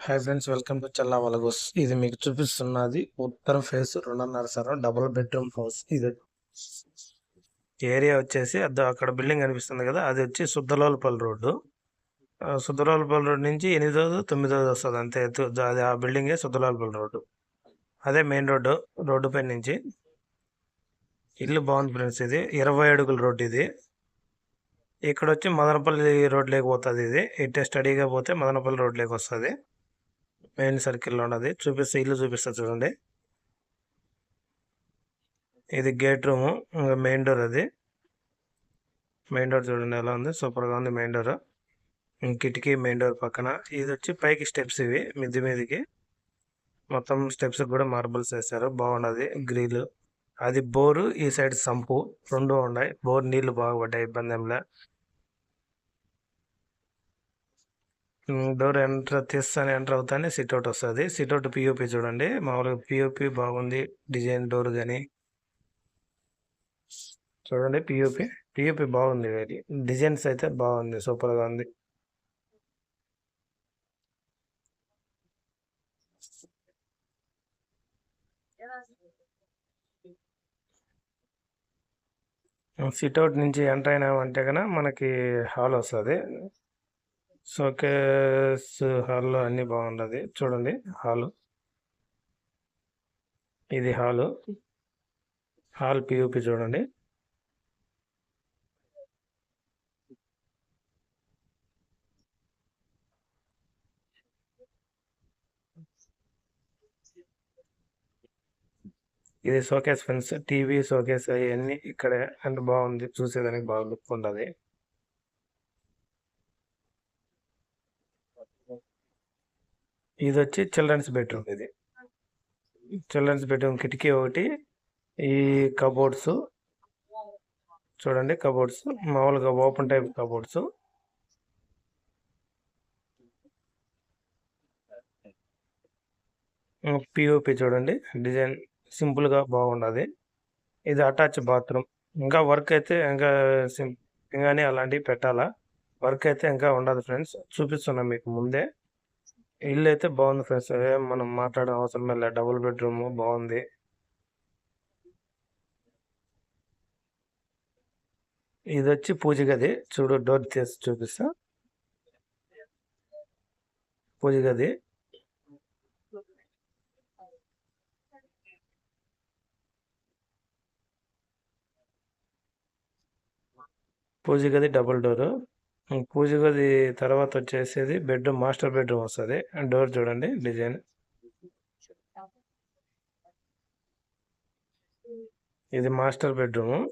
Hi friends welcome to Challa vlogs ఇది మీకు చూపిస్తున్నది ఉత్తరం ఫేస్ రెండున్నర సార్ డబుల్ బెడ్రూమ్ హౌస్ ఇది ఏరియా వచ్చేసి అక్కడ బిల్డింగ్ కనిపిస్తుంది కదా అది వచ్చి సుద్దలోలపల్లి రోడ్డు. ఆ, సుద్దలోలపల్లి రోడ్ నుంచి ఎనిమిదోది తొమ్మిదోది వస్తుంది అంతే. ఎత్తు- అది ఆ బిల్డింగే సుద్దలోలపల్లి రోడ్డు. అదే మెయిన్ రోడ్డు రోడ్డు పై నుంచి. ఇల్లు బాగుంది ఫ్రెండ్స్ ఇది ఇరవై అడుగుల రోడ్డు ఇది. ఇక్కడ వచ్చి మదనపల్లి రోడ్లోకి పోతుంది ఇది. ఇట్టే స్టడీగా పోతే మదనపల్లి రోడ్లోకి వస్తుంది. మెయిన్ సర్కిల్లో ఉన్నది. చూపిస్తే ఇల్లు చూపిస్తా చూడండి. ఇది గేట్ రూమ్ మెయిన్ డోర్ అది. మెయిన్ డోర్ చూడండి ఎలా ఉంది. సూపర్గా ఉంది మెయిన్ డోర్. కిటికీ మెయిన్ డోర్ పక్కన. ఇది వచ్చి పైకి స్టెప్స్ ఇవి మిద్ది మీదకి. మొత్తం స్టెప్స్ కూడా మార్బుల్స్ వేస్తారు బాగున్నది. గ్రిల్. అది బోరు ఈ సైడ్ సంపు. రెండు ఉన్నాయి. బోర్ నీళ్ళు బాగా పడ్డాయి. ఇబ్బంది ఏంలే డోర్ ఎంటర్ తీస్తాను ఎంటర్ అవుతానే సిట్అవుట్ వస్తుంది. సిట్అవుట్ పిఓపి చూడండి. మామూలుగా పిఓపి బాగుంది డిజైన్ డోర్ కానీ చూడండి పిఓపి పిఓపి బాగుంది ఇది. డిజైన్స్ అయితే బాగుంది సూపర్గా ఉంది. సిట్అవుట్ నుంచి ఎంటర్ అయినామంటే కనుక మనకి హాల్ వస్తుంది. షోకేస్ హాల్లో అన్ని బాగున్నది చూడండి హాలు. ఇది హాలు. హాల్ పియూపి చూడండి. ఇది షోకేస్ ఫ్రెండ్స్ టీవీ షోకేస్ అవన్నీ ఇక్కడే. అంటే బాగుంది. చూసేదానికి బాగా లుక్ ఉండదు. ఇది వచ్చి చిల్డ్రన్స్ బెడ్రూమ్. ఇది. చిల్డ్రన్స్ బెడ్రూమ్ కిటికీ ఒకటి ఈ కబోర్డ్స్. చూడండి కబోర్డ్స్ మామూలుగా ఓపెన్ టైప్ కబోర్డ్స్. పిఓపి చూడండి డిజైన్ సింపుల్గా బాగున్నది ఇది అటాచ్ బాత్రూమ్. ఇంకా వర్క్ అయితే ఇంకా సిం ఇంకానే అలాంటివి పెట్టాలా? వర్క్ అయితే ఇంకా ఉండదు ఫ్రెండ్స్. చూపిస్తున్నాం మీకు ముందే. ఇల్లు అయితే బాగుంది ఫ్రెండ్స్. ఏం మనం మాట్లాడే అవసరం లేదు డబుల్ బెడ్రూమ్ బాగుంది ఇది వచ్చి పూజ గది. చూడు డోర్ తీసి చూపిస్తా. పూజ గది. పూజ గది డబుల్ డోరు. పూజ గది తర్వాత వచ్చేసేది బెడ్రూమ్ మాస్టర్ బెడ్రూమ్ వస్తుంది. డోర్ చూడండి డిజైన్ ఇది మాస్టర్ బెడ్రూమ్